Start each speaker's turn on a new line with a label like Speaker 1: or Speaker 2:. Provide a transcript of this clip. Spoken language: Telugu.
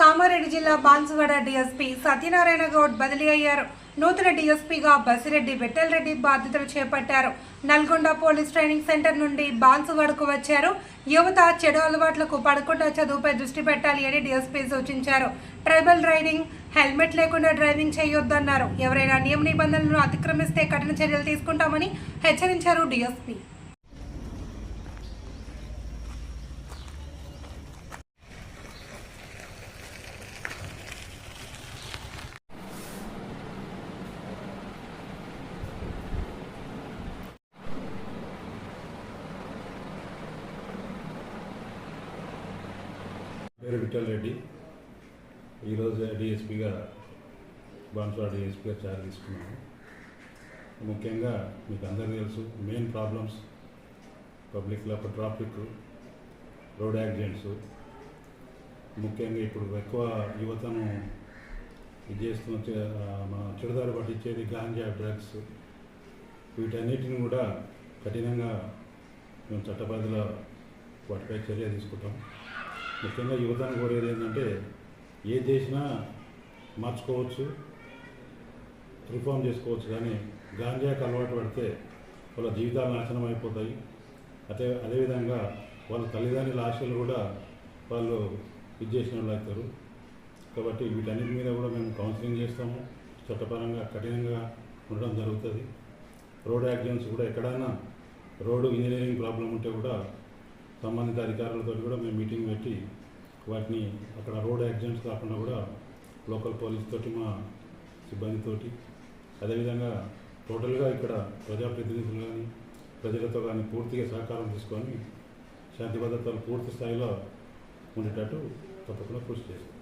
Speaker 1: కామారెడ్డి జిల్లా బాన్సువాడ డీఎస్పీ సత్యనారాయణ గౌడ్ బదిలీ అయ్యారు. నూతన డీఎస్పీగా బసిరెడ్డి విఠలరెడ్డి బాధ్యతలు చేపట్టారు. నల్గొండ పోలీస్ ట్రైనింగ్ సెంటర్ నుండి బాన్సువాడకు వచ్చారు. యువత చెడు అలవాట్లకు పడకుండా చదువుపై దృష్టి పెట్టాలి అని డీఎస్పీ సూచించారు. ట్రైబల్ రైడింగ్ హెల్మెట్ లేకుండా డ్రైవింగ్ చేయొద్దన్నారు. ఎవరైనా నియమ నిబంధనలను అతిక్రమిస్తే కఠిన చర్యలు తీసుకుంటామని హెచ్చరించారు డీఎస్పీ.
Speaker 2: పేరు విఠల్ రెడ్డి. ఈరోజు డిఎస్పీగా బాన్స్వాడ డిఎస్పీగా చార్జ్ తీసుకున్నాను. ముఖ్యంగా మీకు అందరికీ తెలుసు మెయిన్ ప్రాబ్లమ్స్ పబ్లిక్లో ట్రాఫిక్ రోడ్ యాక్సిడెంట్స్ ముఖ్యంగా ఇప్పుడు ఎక్కువ యువతను ఇది చేస్తున్న మన చెడుదారి పట్టించేది గాంజా డ్రగ్స్ వీటన్నిటిని కూడా కఠినంగా మేము చట్టపరిధిలో వాటిపై చర్య తీసుకుంటాం. ముఖ్యంగా యువతను కోరేది ఏంటంటే ఏ చేసినా మార్చుకోవచ్చు రిఫార్మ్ చేసుకోవచ్చు కానీ గాంజాకి అలవాటు పడితే వాళ్ళ జీవితాలు నాశనం అయిపోతాయి. అదే అదేవిధంగా వాళ్ళ తల్లిదండ్రుల ఆశలు కూడా వాళ్ళు ఇది చేసిన వాళ్ళు అవుతారు. కాబట్టి వీటన్నిటి మీద కూడా మేము కౌన్సిలింగ్ చేస్తాము. చట్టపరంగా కఠినంగా ఉండడం జరుగుతుంది. రోడ్ యాక్సిడెంట్స్ కూడా ఎక్కడైనా రోడ్డు ఇంజనీరింగ్ ప్రాబ్లం ఉంటే కూడా సంబంధిత అధికారులతో కూడా మేము మీటింగ్ పెట్టి వాటిని అక్కడ రోడ్ యాక్సిడెంట్స్ కాకుండా కూడా లోకల్ పోలీస్ తోటి మా సిబ్బందితోటి అదేవిధంగా టోటల్గా ఇక్కడ ప్రజాప్రతినిధులు కానీ ప్రజలతో కానీ పూర్తిగా సహకారం తీసుకొని శాంతి భద్రతలు పూర్తి స్థాయిలో ఉండేటట్టు తప్పకుండా కృషి చేస్తాం.